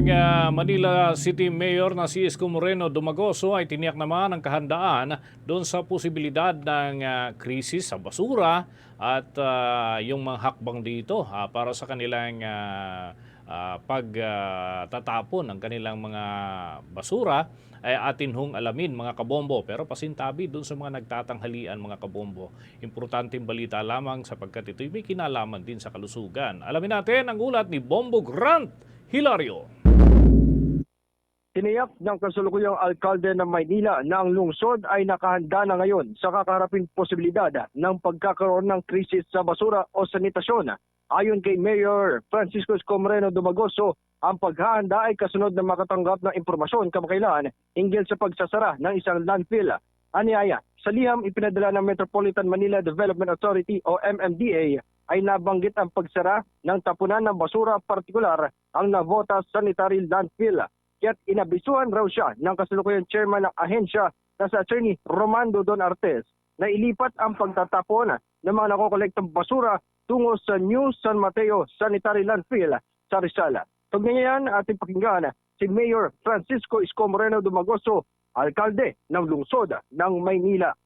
Samantala, ang ah, Manila City Mayor na si Isko Moreno Dumagoso ay tiniyak naman ang kahandaan doon sa posibilidad ng ah, krisis sa basura at ah, yung mga hakbang dito ah, para sa kanilang ah, ah, pagtatapon ng kanilang mga basura ay atin hong alamin mga kabombo pero pasintabi doon sa mga nagtatanghalian mga kabombo. Importanteng balita lamang sapagkat ito'y may kinalaman din sa kalusugan. Alamin natin ang ulat ni Bombo Grant Hilario. Tiniyak ng kasalukuyang alkalde ng Maynila na ang lungsod ay nakahanda na ngayon sa kakaharaping posibilidad ng pagkakaroon ng krisis sa basura o sanitasyon. Ayon kay Mayor Francisco Escomreno Dumagoso, ang paghahanda ay kasunod na makatanggap ng impormasyon kamakailan hinggil sa pagsasara ng isang landfill. Anyaya, sa liham ipinadala ng Metropolitan Manila Development Authority o MMDA ay nabanggit ang pagsara ng tapunan ng basura partikular ang Navota Sanitary Landfill. Kaya't inabisuhan raw siya ng kasalukuyang chairman ng ahensya na sa attorney Romando Don Artes na ilipat ang pagtatapon ng mga nakokolektang basura tungo sa New San Mateo Sanitary Landfill sa Rizal. Tugnay yan ating pakinggan si Mayor Francisco Isko Moreno Dumagoso, alkalde ng lungsod ng Maynila.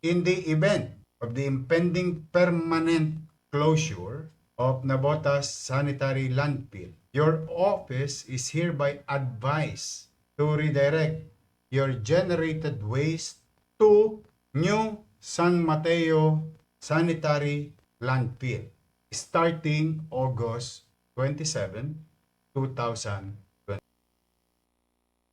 in the event of the impending permanent closure of Nabotas Sanitary Landfill, your office is hereby advised to redirect your generated waste to New San Mateo Sanitary Landfill starting August 27, 2020.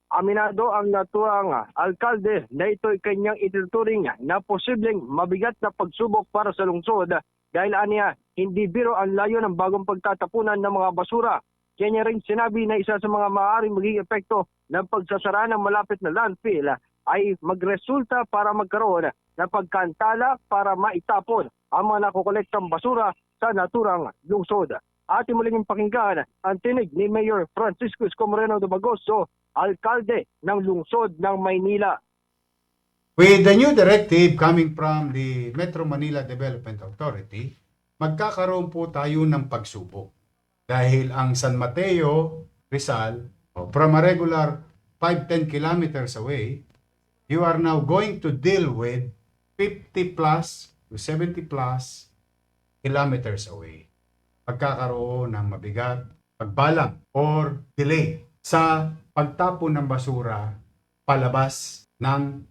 Aminado ang natuang alkalde na ito'y kanyang ituturing na posibleng mabigat na pagsubok para sa lungsod dahil aniya hindi biro ang layo ng bagong pagtatapunan ng mga basura. Kaya niya rin sinabi na isa sa mga maaaring maging epekto ng pagsasara ng malapit na landfill ay magresulta para magkaroon ng pagkantala para maitapon ang mga nakokolektang basura sa naturang lungsod. Ating muling pakinggan ang tinig ni Mayor Francisco Escomoreno de Bagoso, alkalde ng lungsod ng Maynila. With the new directive coming from the Metro Manila Development Authority, magkakaroon po tayo ng pagsubok. Dahil ang San Mateo, Rizal, from a regular 5-10 kilometers away, you are now going to deal with 50 plus to 70 plus kilometers away. Pagkakaroon ng mabigat, pagbalang, or delay sa pagtapon ng basura palabas ng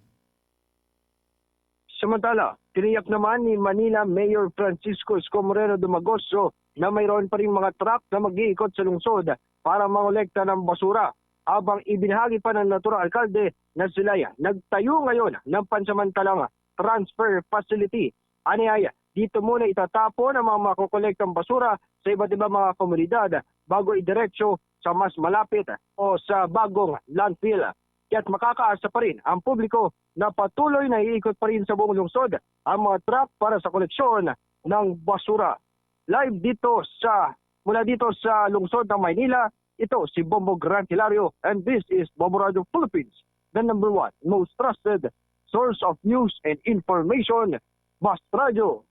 Samantala, tiniyak naman ni Manila Mayor Francisco Escomoreno Dumagoso na mayroon pa rin mga truck na mag-iikot sa lungsod para mangolekta ng basura. Habang ibinahagi pa ng natural alkalde na sila ay nagtayo ngayon ng pansamantalang transfer facility. Aniyaya, dito muna itatapon ang mga makukolektang basura sa iba't ibang mga komunidad bago idiretso sa mas malapit o sa bagong landfill. Kaya't makakaasa pa rin ang publiko na patuloy na iikot pa rin sa buong lungsod ang mga truck para sa koleksyon ng basura. Live dito sa mula dito sa lungsod ng Maynila, ito si Bombo Gran Hilario and this is Bombo Radio Philippines, the number one most trusted source of news and information, Bast Radio.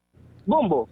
Bombo.